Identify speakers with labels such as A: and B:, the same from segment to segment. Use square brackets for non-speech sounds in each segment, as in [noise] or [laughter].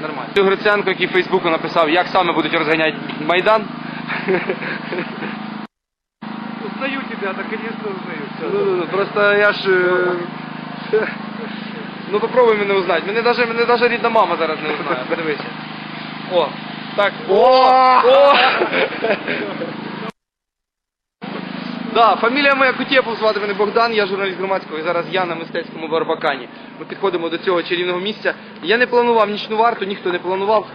A: Нормально. Гриценко, який в Фейсбуку написав, як саме будуть розганяти Майдан.
B: Узнаю тебя, наконец-то узнаю.
A: Ну, ну, ну, просто я ж. е, Ну попробуй мене узнати. Мене даже, мене даже рідна мама зараз не узнає. Подивися. О, так. О! О! [laughs] Да, фамілія моя Кутєпов, звати мене Богдан, я журналіст громадського і зараз я на мистецькому барбакані. Ми підходимо до цього чарівного місця. Я не планував нічну варту, ніхто не планував.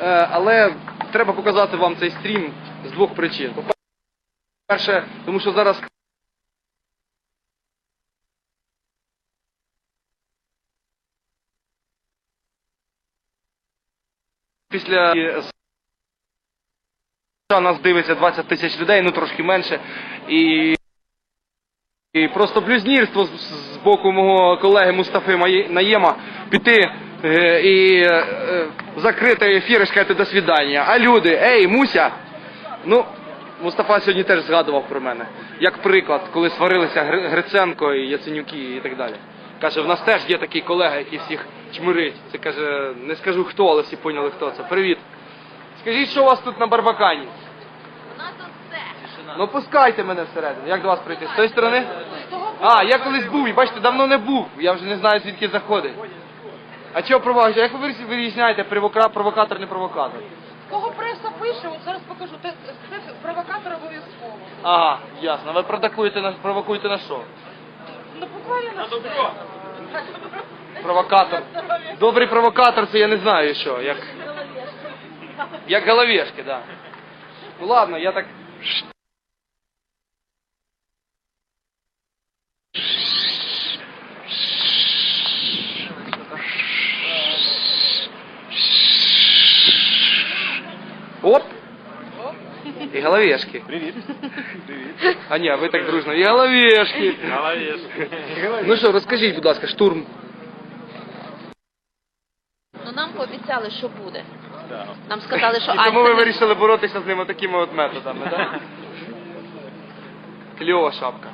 A: Е, але треба показати вам цей стрім з двох причин. По-перше, тому що зараз після нас дивиться 20 тисяч людей, ну трошки менше. І, і просто блюзнірство з, з боку мого колеги Мустафи Наєма піти е, і е, закрити ефір і сказати до свідання. А люди, ей, Муся! Ну, Мустафа сьогодні теж згадував про мене. Як приклад, коли сварилися Гриценко і Яценюки і так далі. Каже, в нас теж є такий колега, який всіх чмирить. Це каже, не скажу хто, але всі поняли хто це. Привіт. Скажіть, що у вас тут на Барбакані?
C: У нас тут все.
A: Ну пускайте мене всередину. Як до вас прийти? З тої сторони? А, я колись був, і бачите, давно не був. Я вже не знаю, звідки заходить. А чого провокація? Як ви вирізняєте провокатор, не провокатор?
D: Кого преса пише, от зараз покажу. Це, це провокатор обов'язково.
A: Ага, ясно. Ви провокуєте на провокуєте на що?
D: Ну буквально на добро.
A: Провокатор. Добрий провокатор це я не знаю що. Як, як головешки, так. Да. Ну ладно, я так. Оп! І головешки.
B: Привет.
A: А ні, ви так дружно. І головешки.
B: Молодец.
A: Ну що, розкажіть, будь ласка, штурм.
C: Ну нам пообіцяли, що буде.
B: Да.
C: Нам сказали, що
A: І тому ви
C: Альцгеймер-
A: вирішили боротися з ними такими от методами, так? [laughs] Кльова шапка.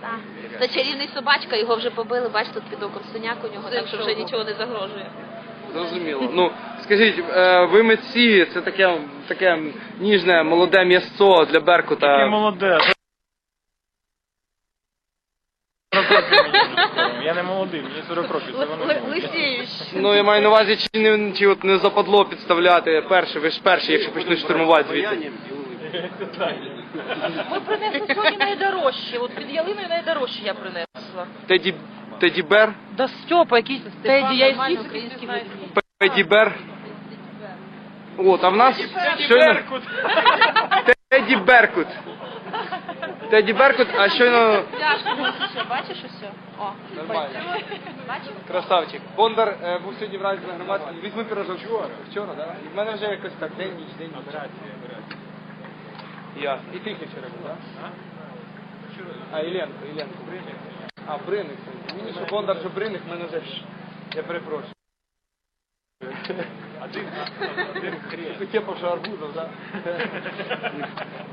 C: Так. Це чарівний собачка, його вже побили, бач, тут під оком синяк у нього, так що вже нічого не загрожує.
A: Зрозуміло. Ну, скажіть, е, ви митці, це таке, таке ніжне, молоде м'ясцо для
B: Таке
A: Беркута.
B: молоде. [laughs] Я не молодий, мені 40 років, це вони молоді.
A: Ну, я маю на увазі, чи не, чи от не западло підставляти перший, ви ж перші, якщо почнуть штурмувати звідти.
D: Ми принесли сьогодні найдорожче. От під ялиною найдорожче я принесла.
A: Теді, Теді Бер,
D: Да Степа, якийсь Теді, я список
C: український.
A: Теді Бер. От, а в нас щойно... Теді Беркут. Теді Беркут, а щойно...
C: Бачиш усе? О,
A: Нормально. Красавчик. Бондар е, був сьогодні вранці на громадському. Візьми пірожок. Вчора. Вчора, так? І в мене вже якось так день, ніч, день, ніч. Я. І ти вчора був, так? А, Ілленко, Ілленко. А, Бриник. Мені що Бондар, що Бриник, в мене вже ж. Я перепрошую. Кутєпов, що арбузов, так?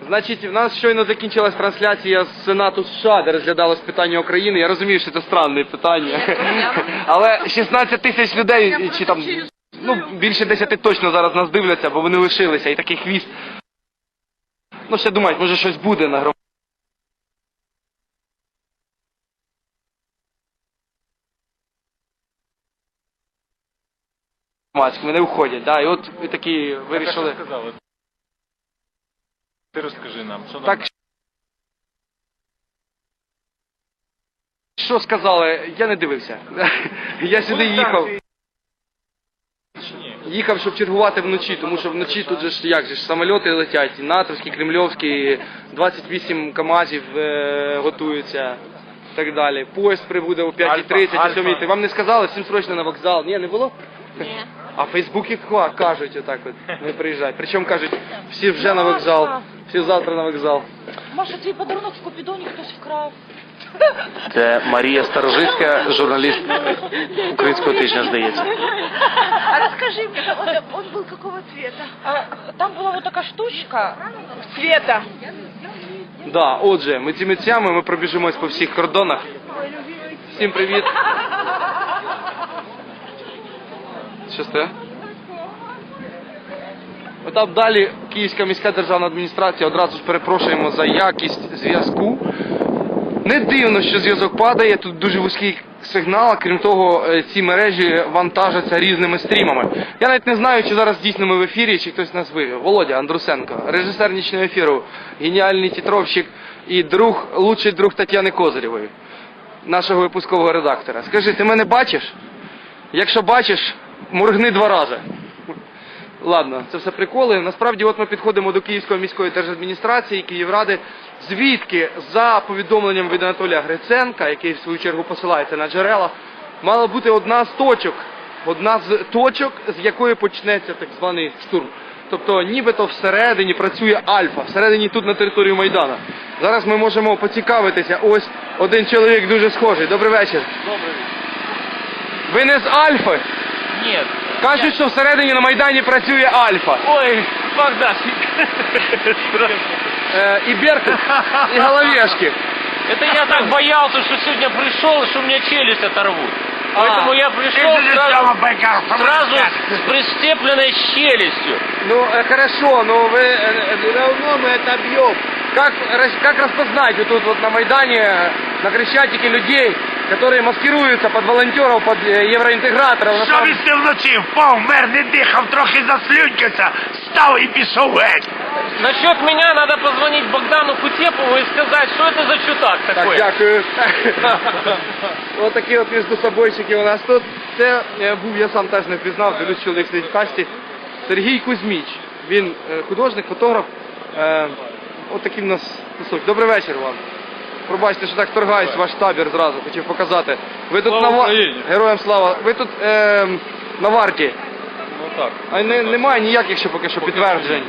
A: Значить, в нас щойно закінчилась трансляція з Сенату США, де розглядалось питання України. Я розумію, що це странне питання. Але 16 тисяч людей, чи там, ну, більше 10 точно зараз нас дивляться, бо вони лишилися, і такий хвіст. Ну, ще думають, може щось буде на громаді. Вони уходять, да, і от ви такі вирішили.
B: сказали. Ти розкажи нам, що нам
A: Так. Що сказали? Я не дивився. [laughs] Я сюди їхав.
B: чи ні?
A: Їхав, щоб чергувати вночі, тому що вночі тут же ж як же ж самольоти летять, і натовські, кремльовські, 28 КАМАЗів е, готуються. і Так далі. Поїзд прибуде о 5.30,
B: Альфа,
A: о 7.00. Вам не сказали, всім срочно на вокзал. Ні, не було?
C: Ні.
A: А в Фейсбуці ка- кажуть отак от, не приїжджай. Причому кажуть, всі вже на вокзал, всі завтра на вокзал.
D: Маша, твій подарунок в Купідоні хтось вкрав.
A: Це Марія Старожицька, журналіст українського тижня, здається.
D: А расскажи мне, он, он был какого цвета? А, там була вот така штучка цвета.
A: Да, отже, ми цими митцями ми пробіжимось по всіх кордонах. Всім привіт. Що це? Отак далі Київська міська державна адміністрація одразу ж перепрошуємо за якість зв'язку. Не дивно, що зв'язок падає, тут дуже вузький сигнал, а крім того, е, ці мережі вантажаться різними стрімами. Я навіть не знаю, чи зараз дійсно ми в ефірі, чи хтось нас вивів. Володя Андрусенко, режисер нічного ефіру, геніальний тітровщик і друг, лучший друг Тетяни Козирєвої, нашого випускового редактора. Скажи, ти мене бачиш? Якщо бачиш, моргни два рази. Ладно, це все приколи. Насправді, от ми підходимо до Київської міської держадміністрації, Київради, звідки за повідомленням від Анатолія Гриценка, який в свою чергу посилається на джерела, мала бути одна з точок, одна з точок, з якої почнеться так званий штурм. Тобто, нібито всередині працює Альфа, всередині тут на територію Майдана. Зараз ми можемо поцікавитися. Ось один чоловік дуже схожий. Добрий вечір.
B: Добрий.
A: Ви не з Альфи?
B: Нет.
A: Кажуть, що всередині на Майдані працює Альфа.
B: Ой, Богдан.
A: Е, і Беркут, і Головешки.
B: Это я так боялся, что сегодня пришел, что у меня челюсть оторвут. Поэтому я пришел сразу, сразу с пристепленной челюстью.
A: Ну, э, хорошо, но вы э, э, равно мы это бьем. Как, рас- как распознать вот тут вот на Майдане, э, на Крещатике людей, которые маскируются под волонтеров, под э, евроинтеграторов? на
E: Що
A: самом-
E: він ти вночі впав, мер не дихав, трохи заслюнькався, став і пішов геть.
B: Насчет меня надо позвонить Богдану Кутепову и сказать, что это за чудак
A: Так,
B: такой.
A: дякую. [laughs] Ось такі от між собойчики у нас тут. Це е, був, я сам теж не впізнав, дивлюсь, чоловік сидить в касті. Сергій Кузьміч. Він е, художник, фотограф. Е, От такий в нас кусок. Добрий вечір вам. Пробачте, що так торгаюсь, ваш табір зразу, хотів показати. Ви тут
B: Слава
A: на ва-
B: Україні!
A: Героям слава. Ви тут е, на варті.
B: Ну так.
A: А не, немає ніяких ще поки що підтверджень.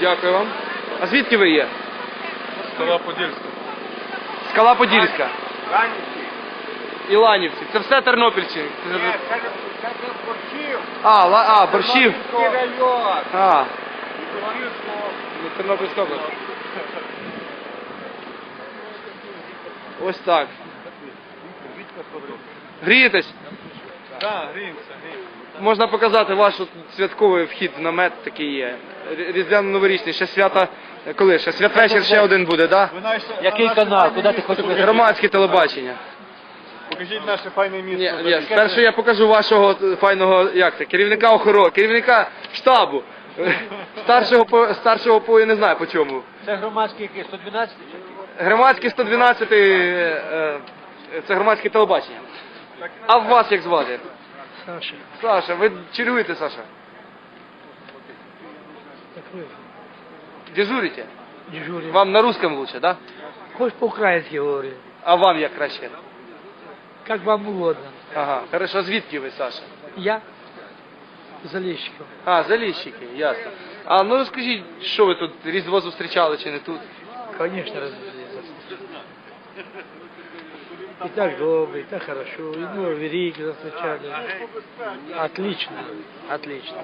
A: Дякую вам. А звідки ви є?
B: Скала Подільська.
A: Скала Подільська. Іланівці. Це все Тернопільщина. А, ла, а, борщів. А. Ну, Тернопільська область. Ось так. Грієтесь?
B: Да, гріємося, гріємося.
A: Можна показати ваш от святковий вхід в намет такий є. Різдвяно-новорічний. Ще свята. Коли? Ще святвечір ще один буде, так?
B: Який канал? Куди ти хочеш?
A: Громадське телебачення.
B: Покажіть наше файне
A: Ні, ні, спершу я покажу вашого файного, як це, керівника охорони, керівника штабу. Старшого по старшого по я не знаю по чому.
B: Це громадський який? 112?
A: Громадський 112 е, е, це громадське телебачення. А вас як звати?
F: Саша,
A: Саша, ви чергуєте, Саша? Дежурите?
F: дежурный.
A: Вам на русском лучше, да?
F: Хоть по-украински говори,
A: А вам як краще?
F: как вам угодно.
A: Ага, хорошо, звідки ви, Саша?
F: Я Залещиков.
A: А, заліщики, ясно. А ну розкажіть, що ви тут Різдво зустрічали чи не тут?
F: Конечно, разумеется. И так добрый, и так хорошо, и Новый Рик встречали. Отлично, отлично.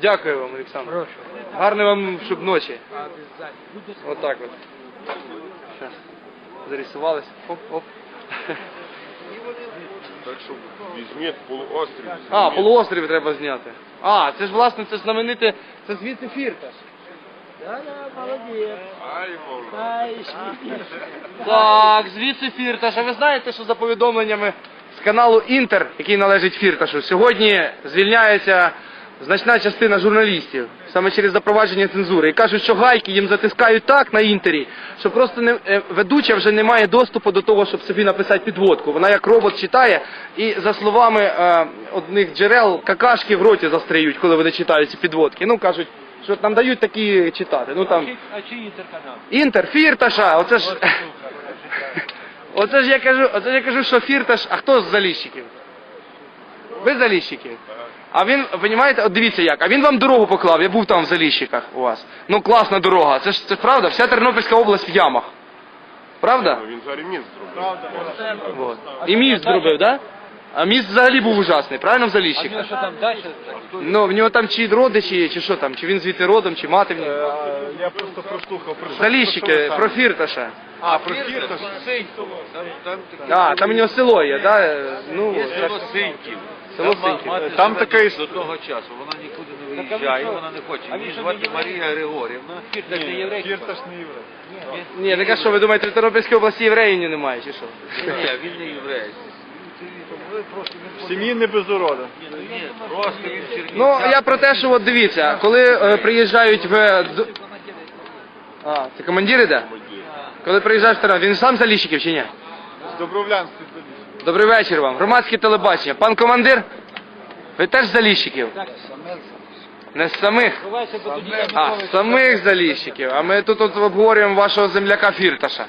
A: Дякую вам, Олександр.
F: Хорошо.
A: Гарної вам щоб ночі.
F: Обязательно.
A: Отак от. Щас. Зарисувались. Оп, оп.
G: Так що візьміть полуострів.
A: А, полуострів треба зняти. А, це ж власне це знамените, це звідси фірташ.
F: Молодец.
G: Ай.
F: Ай, [laughs]
A: Так, звідси фірташ. А ви знаєте, що за повідомленнями з каналу Інтер, який належить фірташу, сьогодні звільняється значна частина журналістів саме через запровадження цензури. І кажуть, що гайки їм затискають так на інтері, що просто не, е, ведуча вже не має доступу до того, щоб собі написати підводку. Вона як робот читає, і за словами е, одних джерел, какашки в роті застряють, коли вони читають ці підводки. Ну кажуть, що нам дають такі читати. Ну там
B: А чий інтерканал?
A: Інтер, Фірташа, оце ж. [laughs] Оце ж я кажу, оце ж я кажу, що Фірташ, а хто з заліщиків? Ви заліщики? А він, розумієте, от дивіться як, а він вам дорогу поклав, я був там в заліщиках у вас. Ну класна дорога, це ж це правда, вся Тернопільська область в ямах. Правда?
G: Він зараз міст зробив.
A: Вот. І міст зробив, так? Да? А міст взагалі був ужасний, правильно в Заліщиках?
F: А що там далі?
A: Ну, в нього там чи родичі, є, чи що там, чи він звідти родом, чи мати в нього.
G: Я просто прослухав. Про що-
A: Заліщики,
G: про що ви
A: про
G: саме?
A: Фірташа.
G: А, про Фірташ.
A: А, там у нього село є, да? Е, Ну,
H: Село Синьків.
A: Село
H: Там
A: Синьків.
G: Там така іс-
H: до того часу, вона нікуди не виїжджає, вона не хоче. Її звати Марія Григорівна.
F: Фірташ не єврей?
G: Фірташ не єврей.
A: Ні, так а що, ви думаєте, в Тернопільській області євреїв немає, чи що?
H: Ні, він не єврей.
G: В сім'ї не без урода.
H: Ні, просто він Чернівця.
A: Ну, я про те, що от дивіться, коли е, приїжджають в... д- А, це командир іде? Коли приїжджаєш в Тернопіль, він сам з Заліщиків чи ні?
G: З Добровлянської заліщики.
A: Добрий вечір вам. Громадське телебачення. Пан командир, ви теж з Заліщиків? Не з самих? А, з самих Заліщиків. А ми тут от обговорюємо вашого земляка Фірташа.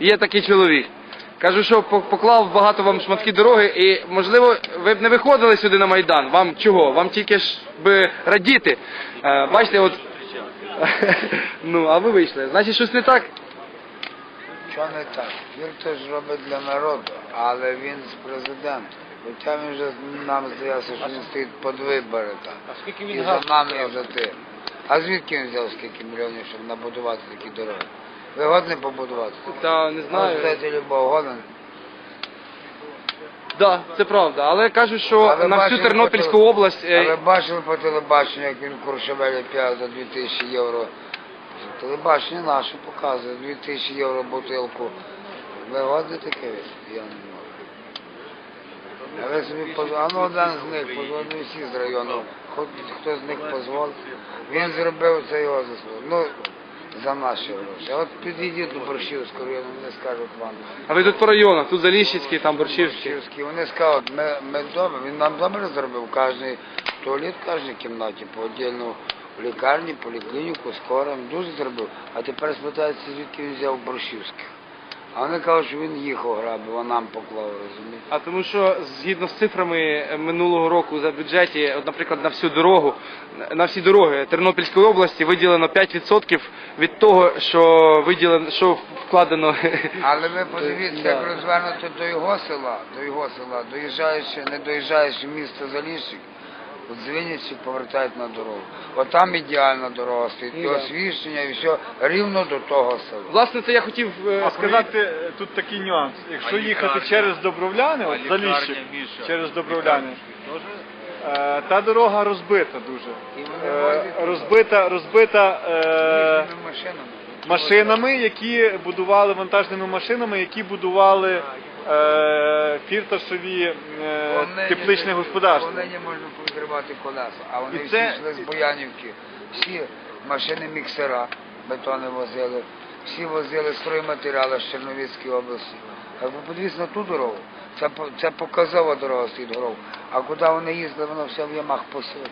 A: Є такий чоловік. Кажу, що поклав багато вам шматки дороги, і можливо ви б не виходили сюди на Майдан. Вам чого? Вам тільки ж би радіти. Е, бачите, от. [laughs] ну, а ви вийшли. Значить, щось не так?
I: Що не так? Він теж робить для народу, але він з президентом. Хоча він вже нам здається, що він стоїть під вибори там.
F: А скільки
I: І за нами, і за тим. А звідки він взяв скільки мільйонів, щоб набудувати такі дороги? Ви годні побудувати?
A: Та не знаю.
I: Знаєте, любов годен.
A: Да, це правда. Але кажуть, що
I: А ви
A: на всю Тернопільську
I: по
A: область. е,
I: А ви бачили по телебаченню, як він Куршевелі п'яв за 2000 євро? Телебачення наше показує 2000 євро бутилку. Ви годні таке? Я не можу. А собі поз... А ну один з них, позвонив всі з району, хоч хто з них дозволив. Він зробив це його заслуг. Ну, за наші гроші. А От підійдіть до Борщівського району, вони скажуть вам.
A: А ви тут по районах, тут Заліщицький, там Борщівський.
I: Борщівський, вони скажуть, ми, ми добре, він нам добре зробив кожний туалет в кожній кімнаті, по отдельну в лікарні, поліклініку, скоро, він дуже зробив. А тепер спитається, звідки він взяв Борщівських. А вони кажуть, що він їх ограбив, а нам поклав, розумієте?
A: А тому що згідно з цифрами минулого року за бюджеті, от, наприклад, на всю дорогу, на всі дороги Тернопільської області виділено 5% від того, що виділено, що вкладено.
I: Але ви подивіться, як розвернути до його села, до його села, доїжджаючи, не доїжджаючи в місто Заліщик, от з повертають на дорогу. От там ідеальна дорога стоїть, і освіщення, і все рівно до того села.
A: Власне, це я хотів е,
G: А
A: сказати.
G: тут такий нюанс. Якщо
H: А
G: їхати
H: лікарня?
G: через Добровляни, от
H: лікарня,
G: Заліщик,
H: Міша?
G: через Добровляни,
H: Тоже?
G: е, та дорога розбита дуже.
I: І вони
G: Е,
I: возять
G: розбита, розбита е,
I: машинами.
G: машинами, які будували вантажними машинами, які будували фірташові е, тепличне господарство.
I: Вони не можна позривати колеса, а вони
G: І
I: всі
G: це-
I: йшли з Боянівки. Всі машини міксера, бетони возили, всі возили стройматеріали з Черновіцької області. А ви на ту дорогу, це, по- це показова дорога стоїть дорога. А куди вони їздили, воно все в ямах посилено.